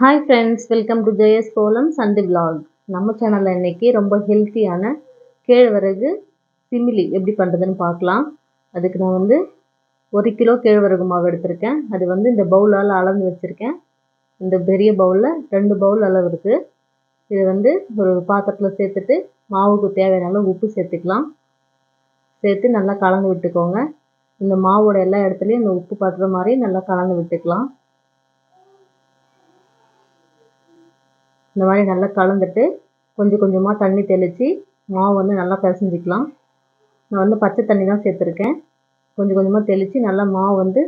Hi friends welcome to Jayas kolam சந்தி vlog நம்ம சேனலில் இன்னைக்கு ரொம்ப ஹெல்த்தியான கேழ்வரகு சிமிலி எப்படி பண்ணுறதுன்னு பார்க்கலாம். அதுக்கு நான் வந்து ஒரு கிலோ கேழ்வரகு மாவு எடுத்திருக்கேன். அது வந்து இந்த பவுலால் அளந்து வச்சுருக்கேன். இந்த பெரிய பவுலில் ரெண்டு பவுல் அளவு இருக்குது இதை வந்து ஒரு பாத்திரத்தில் சேர்த்துட்டு மாவுக்கு தேவையான அளவு உப்பு சேர்த்துக்கலாம். சேர்த்து நல்லா கலந்து விட்டுக்கோங்க. இந்த மாவோட எல்லா இடத்துலையும் இந்த உப்பு படுற மாதிரி நல்லா கலந்து விட்டுக்கலாம். இந்த மாதிரி நல்லா கலந்துட்டு கொஞ்சம் கொஞ்சமாக தண்ணி தெளித்து மாவு வந்து நல்லா பிசைஞ்சிக்கலாம். நான் வந்து பச்சை தண்ணி தான் சேர்த்துருக்கேன். கொஞ்சம் கொஞ்சமாக தெளித்து நல்லா மாவு வந்து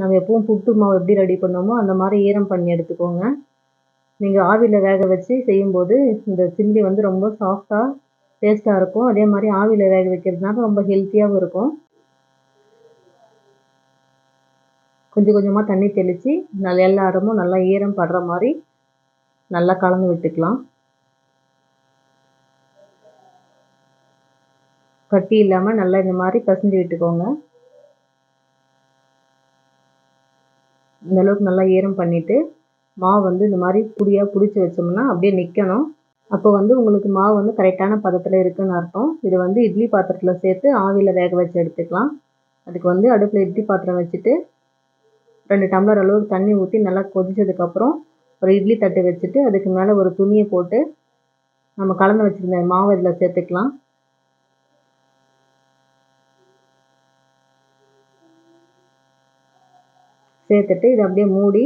நம்ம எப்பவும் புட்டு மாவு எப்படி ரெடி பண்ணோமோ அந்த மாதிரி ஈரம் பண்ணி எடுத்துக்கோங்க. நீங்கள் ஆவியில் வேக வச்சு செய்யும்போது இந்த சில்லி வந்து ரொம்ப சாஃப்டாக டேஸ்ட்டாக இருக்கும். அதே மாதிரி ஆவியில் வேக வைக்கிறதுனால ரொம்ப ஹெல்த்தியாகவும் இருக்கும். கொஞ்சம் கொஞ்சமாக தண்ணி தெளித்து நல்லா எல்லா இடமும் நல்லா ஈரம் படுற மாதிரி நல்லா கலந்து விட்டுக்கலாம். கட்டி இல்லாமல் நல்லா இந்த மாதிரி பசஞ்சு விட்டுக்கோங்க. இந்த அளவுக்கு நல்லா ஈரம் பண்ணிவிட்டு மாவு வந்து இந்த மாதிரி புடியாக பிடிச்சி வச்சோம்னா அப்படியே நிற்கணும் அப்போ வந்து உங்களுக்கு மாவு வந்து கரெக்டான பதத்தில் இருக்குன்னு அர்த்தம். இது வந்து இட்லி பாத்திரத்தில் சேர்த்து ஆவியில் வேக வச்சு எடுத்துக்கலாம். அதுக்கு வந்து அடுப்பில் இட்லி பாத்திரம் வச்சுட்டு ரெண்டு டம்ளர் அளவுக்கு தண்ணி ஊற்றி நல்லா கொதிச்சதுக்கப்புறம் ஒரு இட்லி தட்டு வச்சுட்டு அதுக்கு மேலே ஒரு துணியை போட்டு நம்ம கலந்து வச்சுருந்த மாவு இதில் சேர்த்துக்கலாம். சேர்த்துட்டு இதை அப்படியே மூடி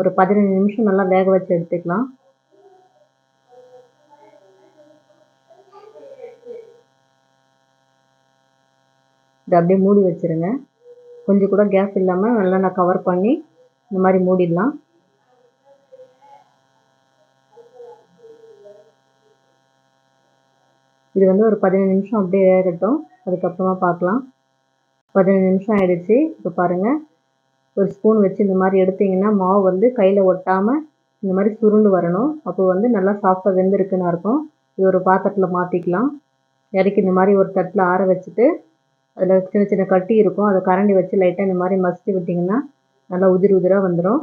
ஒரு பதினஞ்சு நிமிஷம் நல்லா வேக வச்சு எடுத்துக்கலாம். இதை அப்படியே மூடி வச்சுருங்க. கொஞ்சம் கூட கேஸ் இல்லாமல் நல்லா நான் கவர் பண்ணி இந்த மாதிரி மூடிடலாம். இது வந்து ஒரு பதினஞ்சு நிமிஷம் அப்படியே வேகட்டும் அதுக்கப்புறமா பார்க்கலாம். பதினஞ்சு நிமிஷம் ஆயிடுச்சு. இப்போ பாருங்கள் ஒரு ஸ்பூன் வச்சு இந்த மாதிரி எடுத்தீங்கன்னா மாவு வந்து கையில் ஒட்டாமல் இந்த மாதிரி சுருண்டு வரணும். அப்போ வந்து நல்லா சாஃப்டாக வெந்திருக்குன்னு இருக்கும் இது ஒரு பாத்திரத்தில் மாற்றிக்கலாம் இறக்கி இந்த மாதிரி ஒரு தட்டில் ஆற வச்சுட்டு அதில் சின்ன சின்ன கட்டி இருக்கும். அதை கரண்டி வச்சு லைட்டாக இந்த மாதிரி மசித்து விட்டிங்கன்னா நல்லா உதிரி உதிராக வந்துடும்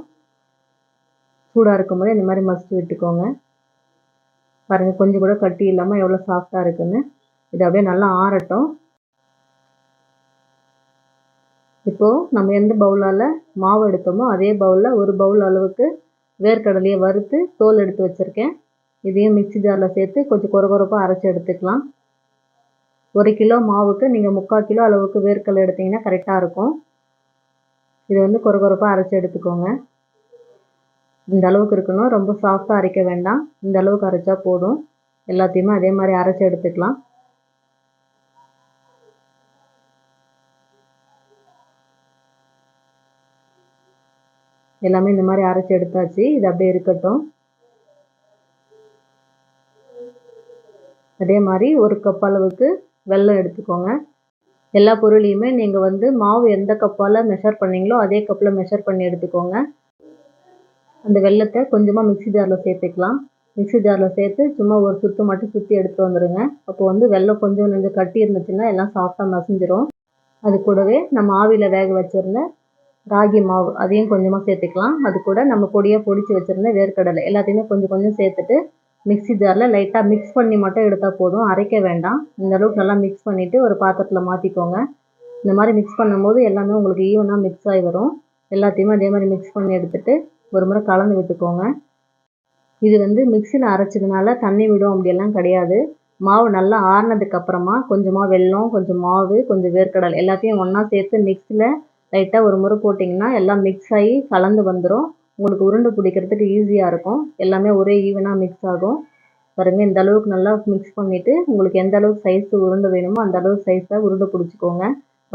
சூடாக இருக்கும்போது இந்த மாதிரி மசித்து விட்டுக்கோங்க. பாருங்கள் கொஞ்சம் கூட கட்டி இல்லாமல் எவ்வளோ சாஃப்டாக இருக்குன்னு. இது அப்படியே நல்லா ஆறட்டும். இப்போது நம்ம எந்த பவுலால் மாவு எடுத்தோமோ அதே பவுலில் ஒரு பவுல் அளவுக்கு வேர்க்கடலையை வறுத்து தோல் எடுத்து வச்சுருக்கேன். இதையும் மிக்சி ஜாரில் சேர்த்து கொஞ்சம் குறகுறப்பாக அரைச்சி எடுத்துக்கலாம். ஒரு கிலோ மாவுக்கு நீங்கள் முக்கால் கிலோ அளவுக்கு வேர்க்கடலை எடுத்திங்கன்னா கரெக்டாக இருக்கும். இது வந்து குறகுறப்பாக அரைச்சி எடுத்துக்கோங்க. இந்த அளவுக்கு இருக்கணும். ரொம்ப சாஃப்டாக அரைக்க வேண்டாம். இந்த அளவுக்கு அரைச்சா போதும். எல்லாத்தையுமே அதே மாதிரி அரைச்சி எடுத்துக்கலாம். எல்லாமே இந்த மாதிரி அரைச்சி எடுத்தாச்சு. இது அப்படியே இருக்கட்டும். அதே மாதிரி ஒரு கப் அளவுக்கு வெல்லம் எடுத்துக்கோங்க. எல்லா பொருளையுமே நீங்கள் வந்து மாவு எந்த கப்பால் மெஷர் பண்ணீங்களோ அதே கப்பில் மெஷர் பண்ணி எடுத்துக்கோங்க. அந்த வெள்ளத்தை கொஞ்சமாக மிக்சி ஜாரில் சேர்த்துக்கலாம். மிக்சி ஜாரில் சேர்த்து சும்மா ஒரு சுற்று மட்டும் சுற்றி எடுத்து வந்துடுங்க அப்போ வந்து வெள்ளம் கொஞ்சம் கொஞ்சம் கட்டி இருந்துச்சுன்னா எல்லாம் சாஃப்டாக மசிஞ்சிரும். அது கூடவே நம்ம ஆவியில் வேக வச்சுருந்த ராகி மாவு அதையும் கொஞ்சமாக சேர்த்துக்கலாம். அது கூட நம்ம பொடியாக பொடிச்சு வச்சுருந்த வேர்க்கடலை எல்லாத்தையுமே கொஞ்சம் கொஞ்சம் சேர்த்துட்டு மிக்சி ஜாரில் லைட்டாக மிக்ஸ் பண்ணி மட்டும் எடுத்தால் போதும். அரைக்க வேண்டாம். இந்த அளவுக்கு நல்லா மிக்ஸ் பண்ணிவிட்டு ஒரு பாத்திரத்தில் மாற்றிக்கோங்க இந்த மாதிரி மிக்ஸ் பண்ணும்போது எல்லாமே உங்களுக்கு ஈவனாக மிக்ஸ் ஆகி வரும். எல்லாத்தையுமே அதே மாதிரி மிக்ஸ் பண்ணி எடுத்துகிட்டு ஒரு முறை கலந்து விட்டுக்கோங்க. இது வந்து மிக்சியில் அரைச்சதுனால தண்ணி விடும் அப்படியெல்லாம் கிடையாது. மாவு நல்லா ஆறினதுக்கப்புறமா கொஞ்சமாக வெல்லம் கொஞ்சம் மாவு கொஞ்சம் வேர்க்கடல் எல்லாத்தையும் ஒன்றா சேர்த்து மிக்ஸியில் லைட்டாக ஒரு முறை போட்டிங்கன்னா எல்லாம் மிக்ஸ் ஆகி கலந்து வந்துடும் உங்களுக்கு உருண்டை பிடிக்கிறதுக்கு ஈஸியாக இருக்கும். எல்லாமே ஒரே ஈவனாக மிக்ஸ் ஆகும். பாருங்கள் இந்த அளவுக்கு நல்லா மிக்ஸ் பண்ணிவிட்டு உங்களுக்கு எந்த அளவுக்கு சைஸ் உருண்டை வேணுமோ அந்த அளவுக்கு சைஸாக உருண்டை பிடிச்சிக்கோங்க.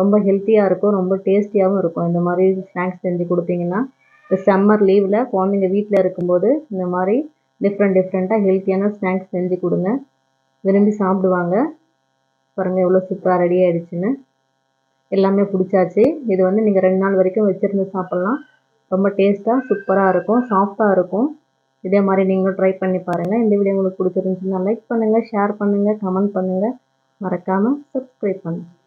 ரொம்ப ஹெல்த்தியாக இருக்கும் ரொம்ப டேஸ்டியாகவும் இருக்கும். இந்த மாதிரி ஸ்நாக்ஸ் செஞ்சு கொடுத்தீங்கன்னா சம்மர் லீவில் குழந்தைங்க வீட்டில் இருக்கும்போது இந்த மாதிரி டிஃப்ரெண்ட் டிஃப்ரெண்ட்டாக ஹெல்த்தியான ஸ்நாக்ஸ் செஞ்சு கொடுங்க. விரும்பி சாப்பிடுவாங்க. பாருங்கள் எவ்வளோ சூப்பராக ரெடி ஆகிடுச்சின்னு எல்லாமே பிடிச்சாச்சு. இது வந்து நீங்கள் ரெண்டு நாள் வரைக்கும் வச்சுருந்து சாப்பிட்லாம். ரொம்ப டேஸ்ட்டாக சூப்பராக இருக்கும். சாஃப்டாக இருக்கும். இதே மாதிரி நீங்களும் ட்ரை பண்ணி பாருங்கள் இந்த வீடியோ உங்களுக்கு பிடிச்சிருந்துச்சுன்னா லைக் பண்ணுங்கள் ஷேர் பண்ணுங்கள் கமெண்ட் பண்ணுங்கள் மறக்காமல் சப்ஸ்கிரைப் பண்ணுங்கள்